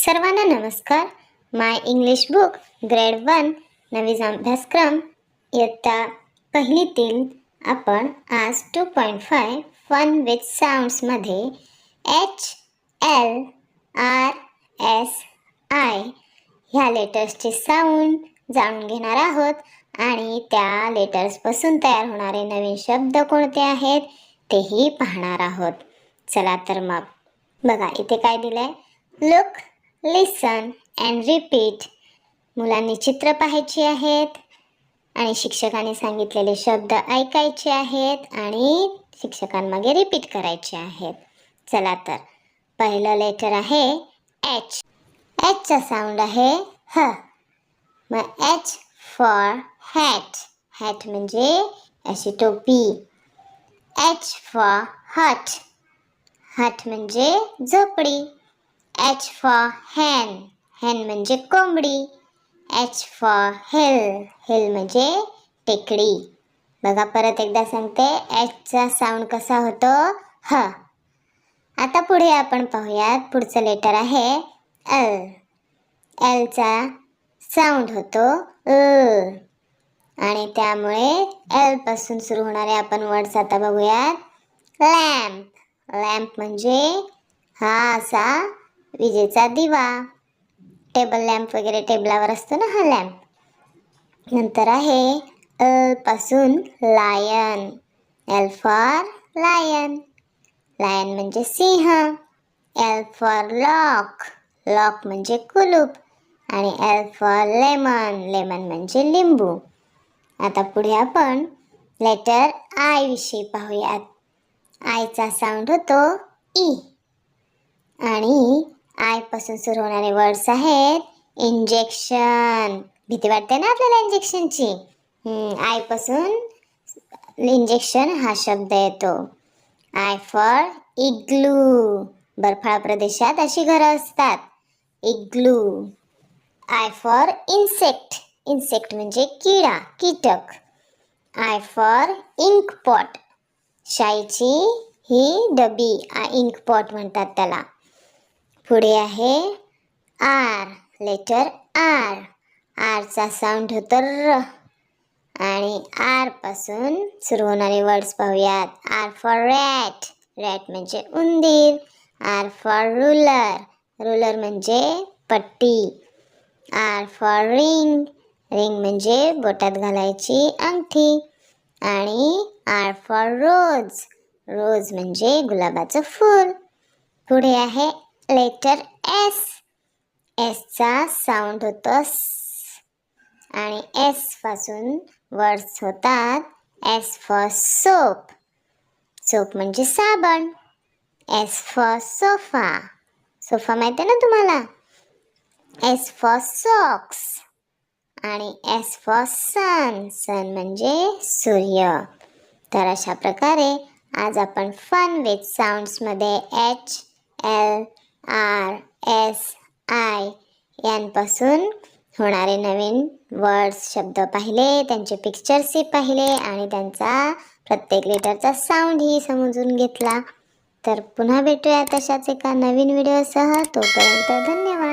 सर्वांना नमस्कार. My English book grade one नवीन अभ्यासक्रम इयत्ता पहिलीतील आपण आज two point five fun with साऊंड्समध्ये H L R S I ह्या लेटर्सचे साऊंड जाणून घेणार आहोत आणि त्या लेटर्सपासून तयार होणारे नवीन शब्द कोणते आहेत तेही पाहणार आहोत. चला तर मग. बघा इथे काय दिलं आहे लुक लिसन अँड रिपीट मुलांनी चित्र पाहायची आहेत आणि शिक्षकांनी सांगितलेले शब्द ऐकायचे आहेत आणि शिक्षकांमागे रिपीट करायचे आहेत. चला तर पहिलं लेटर आहे एच एचचा साऊंड आहे ह मग एच फॉर हॅट हॅट म्हणजे अशी टोपी. एच फॉर हट हट म्हणजे झोपडी. एच फॉर हॅन हॅन म्हणजे कोंबडी. एच फॉर हिल हिल म्हणजे टेकडी. बघा परत एकदा सांगते. एचचा साऊंड कसा होतो? ह. आता पुढे आपण पाहूयात. पुढचं लेटर आहे एल एलचा साऊंड होतो अ आणि त्यामुळे एलपासून सुरू होणारे आपण वर्ड्स आता बघूयात. लॅम्प लॅम्प म्हणजे हा असा विजेचा दिवा. टेबल लॅम्प वगैरे टेबलावर असतो ना हा लॅम्प नंतर आहे अलपासून पासून lion L for lion lion म्हणजे सिंह. एल फॉर लॉक लॉक म्हणजे कुलूप. आणि एल फॉर लेमन लेमन म्हणजे लिंबू. आता पुढे आपण लेटर आय विषयी पाहूयात. आयचा साऊंड होतो ई आणि आयपासून सुरू होणारे वर्ड्स आहेत इंजेक्शन भीती वाटते ना आपल्याला इंजेक्शनची आयपासून इंजेक्शन हा शब्द येतो. आय फॉर इग्लू बर्फाळ प्रदेशात अशी घरं असतात. Igloo I for insect insect म्हणजे किडा कीटक. आय फॉर इंक पॉट शाईची ही डबी इंक पॉट म्हणतात त्याला. पुढे आहे आर लेटर आर. आरचा साऊंड होतो र. आणि आरपासून सुरू होणारे वर्ड्स पाहूयात. आर फॉर रॅट रॅट म्हणजे उंदीर. आर फॉर रुलर रुलर म्हणजे पट्टी. आर फॉर रिंग रिंग म्हणजे बोटात घालायची अंगठी. आणि आर फॉर रोज रोज म्हणजे गुलाबाचं फूल. पुढे आहे लेटर एस. एसचा साऊंड होतो स आणि एसपासून वर्ड्स होतात एस फॉर सोप सोप म्हणजे साबण. एस फॉर सोफा सोफा माहिती आहे ना तुम्हाला? एस फॉर सॉक्स आणि एस फॉर सन सन म्हणजे सूर्य. तर अशा प्रकारे आज आपण fun with साऊंड्समध्ये H L R S I यांपासून होणारे नवीन वर्ड्स शब्द पाहिले त्यांचे पिक्चर्सही पाहिले आणि त्यांचा प्रत्येक लेटरचा साऊंडही समजून घेतला. तर पुन्हा भेटूया तशाच एका नवीन व्हिडिओसह तोपर्यंत धन्यवाद.